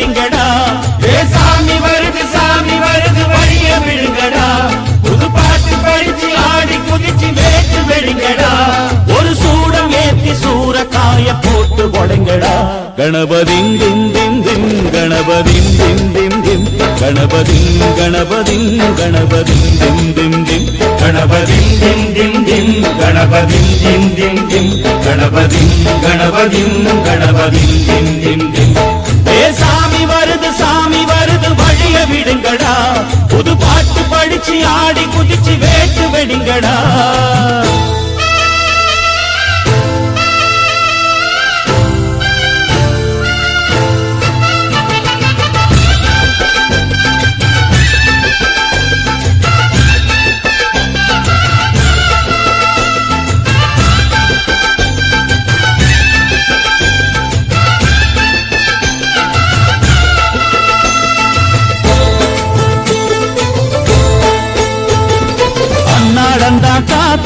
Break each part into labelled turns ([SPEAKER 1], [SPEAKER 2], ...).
[SPEAKER 1] வேட்டு ஏ சாமி வருது சாமி வருது வழிய விழுங்கடா புது பாட்டு படிச்சு ஆடி குதிச்சு வேட்டு வெடிங்கடா. ஒரு சூடம் ஏத்தி சூறக்காய போட்டு உடைங்கடா. கணபதிங் திம் திம் திம் கணபதிங் திம் திம் திம் கணபதிங் கணபதிங் கணபதிங் திம் திம் திம்
[SPEAKER 2] கணபதிங் திம் திம் திம் கணபதிங் திம் திம் திம் கணபதிங் கணபதிங் கணபதிங் திம் திம் திம்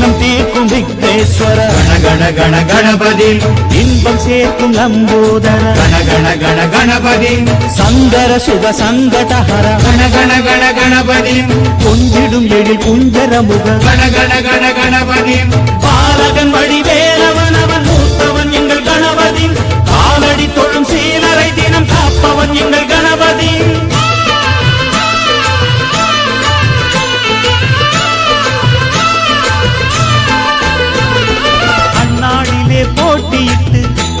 [SPEAKER 1] எண்ணம் தீர்க்கும் விக்னேஸ்வர
[SPEAKER 2] கண கண கண கணபதிம்
[SPEAKER 1] இன்பம் சேர்க்கும் நம்பூதர
[SPEAKER 2] கண கண கண கணபதி.
[SPEAKER 1] சங்கர சுக சங்கடஹர.
[SPEAKER 2] கண கண கண கணபதி.
[SPEAKER 1] கொஞ்சிடும் எழில் குஞ்சர முக
[SPEAKER 2] கண கண கண
[SPEAKER 1] கணபதி. பாலகன் வடிவே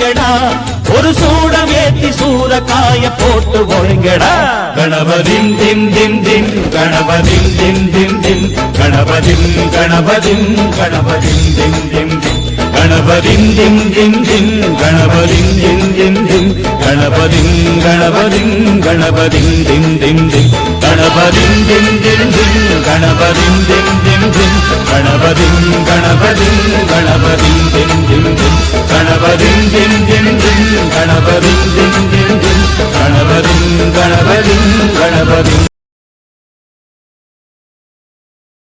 [SPEAKER 1] ஒழுங்கடா. ஒரு சூடம் ஏத்தி சூறக்காய போட்டு ஒழுங்கடா.
[SPEAKER 2] கணபதின் தின் தின் தின் கணபதின் தின் தின் தின் கணபதின் கணபதின் கணபதின் தின் தின் தின். கணபதின் தின் தின் தின் கணபதின் தின் தின் தின் கணபதின் கணபதின் கணபதின் தின் தின் தின். கணபதின் தின் தின் தின் கணபதின் தின் தின் தின் கணபதின் கணபதின் கணபதின் தின் தின் தின். கணபதிம் கணபதி